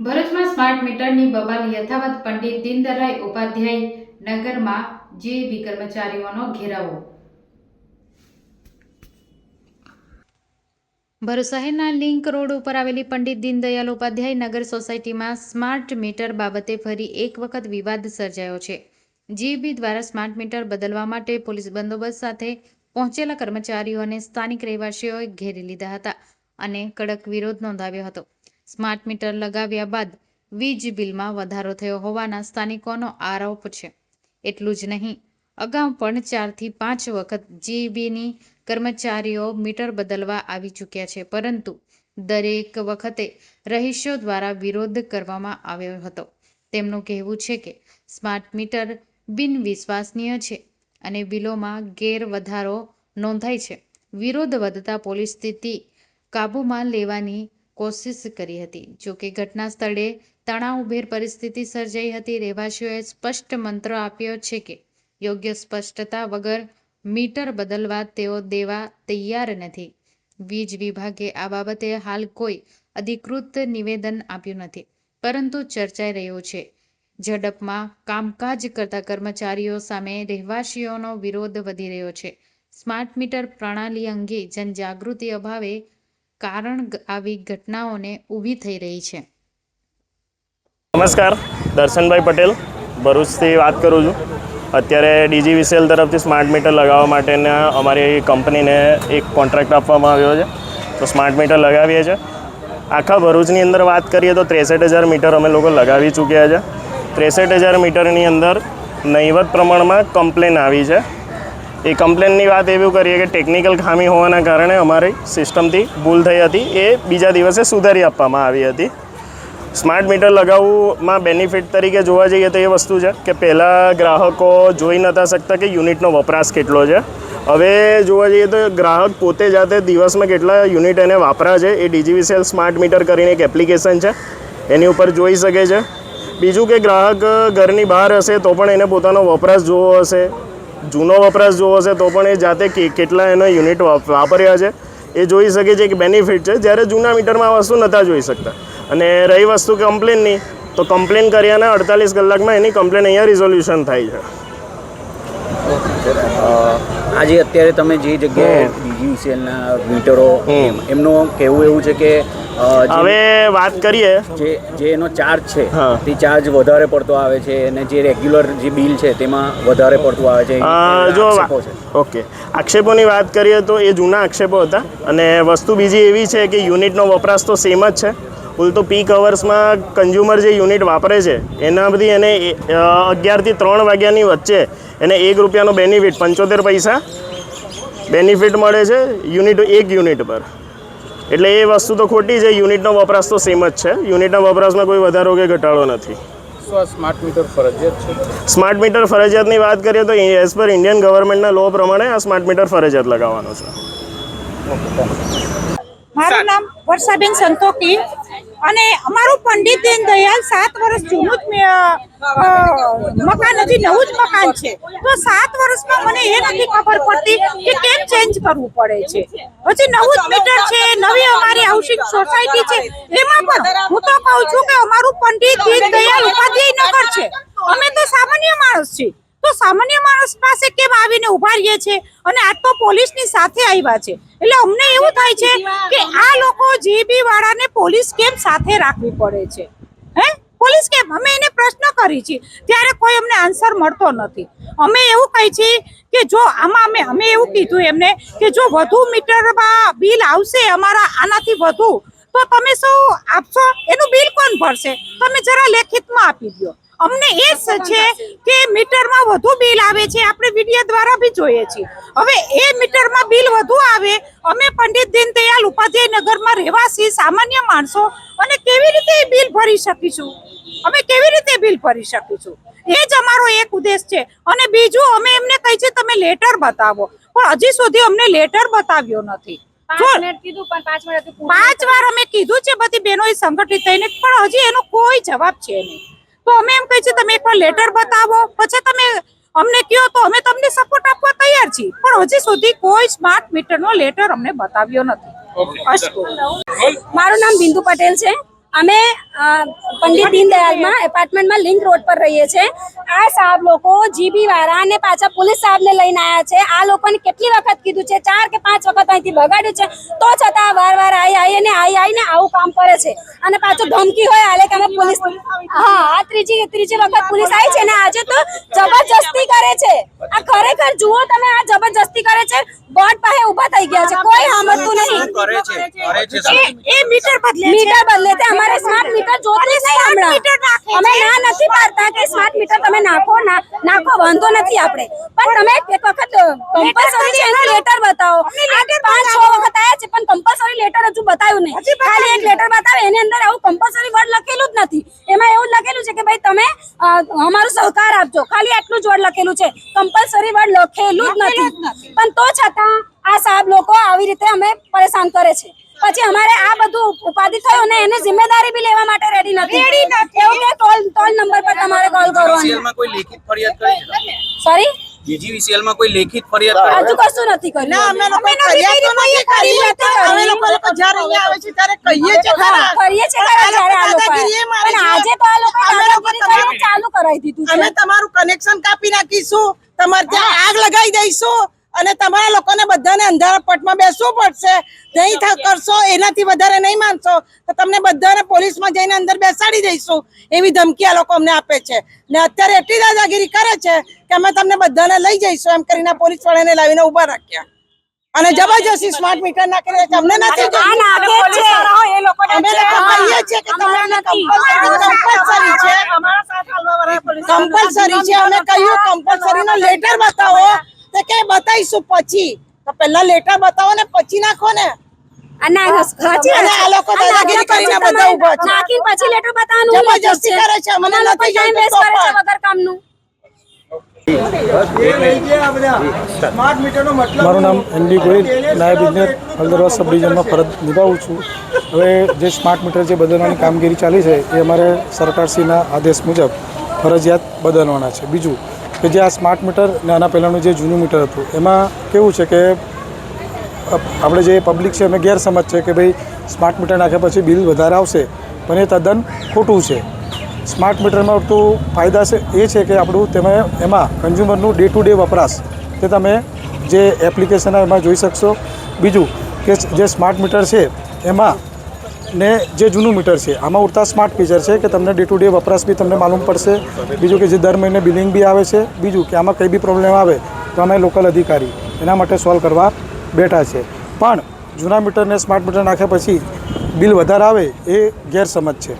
ભરૂચમાં સ્માર્ટ મીટરની બબાલ યથાવત પંડિત દીનદરાય ઉપાધ્યાય નગરમાં જીઈબી કર્મચારીઓનો ઘેરાવો. ભરૂચ શહેરના લિંક રોડ ઉપર આવેલી પંડિત દીનદયાલ ઉપાધ્યાય નગર સોસાયટીમાં સ્માર્ટ મીટર બાબતે ફરી એક વખત વિવાદ સર્જાયો છે. જીબી દ્વારા સ્માર્ટ મીટર બદલવા માટે પોલીસ બંદોબસ્ત સાથે પહોંચેલા કર્મચારીઓને સ્થાનિક રહેવાસીઓએ ઘેરી લીધા હતા અને કડક વિરોધ નોંધાવ્યો હતો. સ્માર્ટ મીટર લગાવ્યા બાદ વીજ બિલમાં વધારો થયો હોવાના સ્થાનિકોનો આરોપ છે. એટલું જ નહીં, અગાઉ પણ ચારથી પાંચ વખત જીબીની કર્મચારીઓ મીટર બદલવા આવી ચૂક્યા છે, પરંતુ દરેક વખતે રહીશો દ્વારા વિરોધ કરવામાં આવ્યો હતો. તેમનું કહેવું છે કે સ્માર્ટ મીટર બિનવિશ્વસનીય છે અને બિલોમાં ગેરવધારો નોંધાય છે. વિરોધ વધતા પોલીસ સ્થિતિ કાબૂમાં લેવાની કોશિશ કરી હતી. જોકે ઘટના સ્થળે તણાવભેર પરિસ્થિતિ સર્જાઈ હતી. રહેવાસીઓએ સ્પષ્ટ મંત્ર આપ્યો છે કે, યોગ્ય સ્પષ્ટતા વગર મીટર બદલવા તેઓ દેવા તૈયાર નથી. વીજ વિભાગે આ બાબતે હાલ કોઈ અધિકૃત નિવેદન આપ્યું નથી, પરંતુ ચર્ચાઈ રહ્યું છે. ઝડપમાં કામકાજ કરતા કર્મચારીઓ સામે રહેવાસીઓનો વિરોધ વધી રહ્યો છે. સ્માર્ટ મીટર પ્રણાલી અંગે જનજાગૃતિ અભાવે કારણ આવી ઘટનાઓને ઊભી થઈ રહી છે. નમસ્કાર, દર્શનભાઈ પટેલ, ભરૂચથી વાત કરું છું. અત્યારે ડીજી વિસેલ તરફથી સ્માર્ટ મીટર લગાવવા માટેના અમારી કંપનીને એક કોન્ટ્રાક્ટ આપવામાં આવ્યો છે. તો સ્માર્ટ મીટર લગાવીએ છીએ આખા ભરૂચની અંદર વાત કરીએ તો ત્રેસઠ હજાર મીટર અમે લોકો લગાવી ચૂક્યા છે. ત્રેસઠ હજાર મીટરની અંદર નહીવત પ્રમાણમાં કમ્પ્લેન આવી છે. એ કમ્પ્લેનની વાત એવું કરીએ કે ટેકનિકલ ખામી હોવાના કારણે અમારી સિસ્ટમથી ભૂલ થઈ હતી. એ બીજા દિવસે સુધારી આપવામાં આવી હતી. સ્માર્ટ મીટર લગાવવામાં બેનિફિટ તરીકે જોવા જઈએ તો એ વસ્તુ છે કે પહેલાં ગ્રાહકો જોઈ નહોતા શકતા કે યુનિટનો વપરાશ કેટલો છે. હવે જોવા જઈએ તો ગ્રાહક પોતે જાતે દિવસમાં કેટલા યુનિટ એને વાપરા છે, એ ડીજીવીસીએલ સ્માર્ટ મીટર કરીને એક એપ્લિકેશન છે. એની ઉપર જોઈ શકે છે. બીજું કે ગ્રાહક ઘરની બહાર હશે તો પણ એને પોતાનો વપરાશ જોવો હશે. જૂનો વપરાશ જોવો હશે તો પણ એ જાતે કેટલા એનો યુનિટ વાપ- વાપર્યા છે. એ જોઈ શકે છે કે બેનિફિટ છે. જ્યારે જૂના મીટરમાં આ વસ્તુ નહોતા જોઈ શકતા. અને રહી વસ્તુ કમ્પ્લેનની તો કમ્પ્લેન કર્યાના અડતાલીસ કલાકમાં એની કમ્પ્લેન અહીંયા રિઝોલ્યુશન થાય છે. આજે અત્યારે તમે જે જગ્યાએ ડીજીસીએલના મીટરો એમનું કહેવું એવું છે કે હવે વાત કરીએ. જે જે એનો ચાર્જ છે. તે ચાર્જ વધારે પડતો આવે છે અને જે રેગ્યુલર જે બિલ છે તેમાં વધારે પડતું આવે છે. જો ઓકે. આક્ષેપોની વાત કરીએ તો એ જૂના આક્ષેપો હતા અને વસ્તુ બીજી એવી છે કે યુનિટનો વપરાશ તો સેમ જ છે. ઉલટું પીક અવર્સમાં કન્ઝ્યુમર જે યુનિટ વાપરે છે એના બધી એને અગિયારથી ત્રણ વાગ્યાની વચ્ચે એને એક રૂપિયાનો બેનિફિટ પંચોતેર પૈસા બેનિફિટ મળે છે યુનિટ એક યુનિટ પર. એટલે એ વસ્તુ તો ખોટી છે યુનિટનો વપરાશ તો સેમ જ છે. યુનિટના વપરાશમાં કોઈ વધારો કે ઘટાડો નથી. સ્માર્ટ મીટર ફરજિયાત છે? સ્માર્ટ મીટર ફરજિયાતની વાત કરીએ તો એઝ પર ઇન્ડિયન ગવર્મેન્ટના લો પ્રમાણે આ સ્માર્ટ મીટર ફરજિયાત લગાવવાનો છે. મારું નામ વર્ષાબેન સંતોકી અને અમારું પંડિત દીન દયાલ સાત વર્ષ જૂનું મકાન હજી નવું જ મકાન છે. તો સાત વર્ષમાં મને એ નથી ખબર પડતી કે કેમ ચેન્જ કરવું પડે છે. હજી નવું જ મીટર છે, નવી અમારી હાઉસિંગ સોસાયટી છે. એમાં પણ હું તો કહું છું કે અમારું પંડિત દીનદયાલ ઉપાધ્યાય નગર છે. અમે તો સામાન્ય માણસ છીએ. તો સામાન્ય માણસ પાસે કેમ આવીને ઊભા રહીએ છે અને આ તો પોલીસની સાથે આવ્યા છે. એટલે અમને એવું થાય છે કે આ લોકો જીબી વાળાને પોલીસ કેમ સાથે રાખવી પડે છે? હે પોલીસ કેમ અમે એને પ્રશ્ન કરી છે, ત્યારે કોઈ અમને આન્સર મળતો નથી. અમે એવું કહી છીએ કે જો આમાં અમે અમે એવું કીધું એમને કે જો વધુ મીટરમાં બિલ આવશે અમારા આનાથી વધુ, તો તમે શું આપશો? એનું બિલ કોણ ભરશે? તમે જરા લેખિતમાં આપી દો. અમને એ છે કે મીટરમાં વધુ બિલ આવે છે, આપણે વીડિયો દ્વારા બી જોઈએ છીએ. હવે એ મીટરમાં બિલ વધુ આવે, અમે પંડિત દીનદયાલ ઉપાધ્યાય નગરમાં રહેવાસી, સામાન્ય માણસો, અને કેવી રીતે એ બિલ ભરી શકીશું? અમે કેવી રીતે બિલ ભરી શકીશું? એ જ અમારો એક ઉદ્દેશ છે. અને બીજું અમે એમને કહી છે તમે લેટર બતાવો. પણ હજી સુધી અમને લેટર બતાવ્યો નથી. પાંચ વાર અમે કીધું છે બધી બહેનો સંગઠિત થઈને પણ હજી એનો કોઈ જવાબ છે નહીં. તો અમે એમ કહી છે તમે એકવાર લેટર બતાવો પછી તમે અમને કહો તો અમે તમને સપોર્ટ આપવા તૈયાર છીએ. પણ હજી સુધી કોઈ સ્માર્ટ મીટરનો લેટર અમને બતાવ્યો નથી. મારું નામ બિંદુ પટેલ છે. અમે અ, પંડિત દીનદયાલમાં એપાર્ટમેન્ટમાં લિંક રોડ પર રહીએ છીએ. આ સાહેબ લોકો જીબી વાળા અને પાછા પોલીસ સાહેબને લઈને આવ્યા છે. આ લોકોને કેટલી વખત કીધું છે? ચાર કે પાંચ વખત અહીંથી બગાડ્યું છે? તો છતાં વાર વાર આવી આવીને આવી આવીને આવું કામ કરે છે. અને પાછું ધમકી હોય હાલે કે અમે પોલીસ હા આ ત્રીજી ત્રીજી વખત પોલીસ આવી છે ને આજે તો જબરજસ્તી કરે છે. આ ખરેખર જુઓ તમે આ જબરજસ્તી કરે છે. બોર્ડ પાસે ઊભા થઈ ગયા છે. કોઈ સાંભળતું નહીં. એ- મીટર બદલે છે. મીટર બદલે અમારે સ્માર્ટ મીટર જોતી નહીં હમણાં. અમે ના નથી પાડતા કે સ્માર્ટ મીટર તમે નાખો ના નાખો વાંધો નથી આપણે. પણ તમે એક વખત કમ્પલસરી લેટર બતાવો. પાંચ છ વખત આયા છે પણ કમ્પલસરી લેટર હજુ બતાવ્યું નહીં. ખાલી એક લેટર બતાવે એની અંદર આવું કમ્પલસરી વર્ડ લખેલું જ નથી. એમાં એવું લખેલું છે કે ભાઈ તમે અમારો સહકાર આપજો. ખાલી આટલું જ વર્ડ લખેલું છે. કમ્પલસરી વર્ડ લખેલું જ નથી. પણ તો છતાં આ સાહેબ લોકો આવી રીતે અમે પરેશાન કરે છે. પછી અમારે આ બધું ઉપાધિ થયું ને એની જિમ્મેદારી બી લેવા માટે રેડી નથી. એવું કે ટોલ ટોલ નંબર પર તમારે કોલ કરવાનો. કોઈ લેખિત ફરિયાદ કરી સોરી DGVCL માં કોઈ લેખિત ફરિયાદ કરી હજુ કશું નથી કર્યું. ના અમે લોકો ફરિયાદ તો નથી કરી. નથી અમે લોકો લોકો જ્યારે અહીંયા આવે છે ત્યારે કહીએ છે ખરા. કરીએ છે ખરા જ્યારે આ લોકો પણ આજે તો આ લોકો અમે લોકો તમારું ચાલુ કરાવી દીધું અમે છે તમારું કનેક્શન કાપી નાખીશું. તમારે ત્યાં આગ લગાવી દઈશું. અને તમારા લોકોને બધાને અંધારા પટમાં બેસવું પડશે. નહીં કરશો એનાથી વધારે નહીં માનશો તો તમને બધાને પોલીસમાં જઈને અંદર બેસાડી દઈશું. એવી ધમકી આ લોકો અમને આપે છે. ને અત્યારે એટલી દાદાગીરી કરે છે કે અમે તમને બધાને લઈ જઈશું એમ કરીને પોલીસ વાળાને લાવીને ઊભા રાખ્યા. અને જબરજસ્તી સ્માર્ટ મીટર નાખી દે અમને નથી કહીએ છીએ કે તમારે કમ્પલસરી છે. કમ્પલસરી છે. અમે કહ્યું કમ્પલસરી નો લેટર બતાવો. તો કે બતાવીશું પછી. તો પહેલા લેટર બતાવો ને પછી નાખો ને. મારું નામ એનડી ગોહિલ નાયબ ઇજનેર હલદરવા સબ ડિવિઝનમાં ફરજ નિભાવું છું. હવે જે સ્માર્ટ મીટર જે બદલવાની કામગીરી ચાલી છે એ અમારે સરકારશ્રીના આદેશ મુજબ ફરજિયાત બદલવાના છે. બીજું કે જે આ સ્માર્ટ મીટર ને આના પહેલાંનું જે જૂનું મીટર હતું, એમાં કેવું છે કે આપણે જે પબ્લિક છે એમને ગેરસમજ છે કે ભાઈ સ્માર્ટ મીટર નાખ્યા પછી બિલ વધારે આવશે, પણ એ તદ્દન ખોટું છે. સ્માર્ટ મીટરમાં તો ફાયદા છે, એ છે કે આપણું તમે, એમાં કન્ઝ્યુમરનું ડે ટુ ડે વપરાશ, તે તમે જે એપ્લિકેશન એમાં જોઈ શકશો. બીજું કે જે સ્માર્ટ મીટર છે, એમાં ને જે જૂનું મીટર છે, આમાં ઉડતા સ્માર્ટ ફીચર છે કે તમને ડે ટુ ડે વપરાશ બી તમને માલુમ પડશે. બીજું કે જે દર મહિને બિલિંગ બી આવે છે. બીજું કે આમાં કંઈ બી પ્રોબ્લેમ આવે, તો અમે લોકલ અધિકારી એના માટે સોલ્વ કરવા બેઠા છે. પણ જૂના મીટરને સ્માર્ટ મીટર નાખ્યા પછી બિલ વધારે આવે એ ગેરસમજ છે.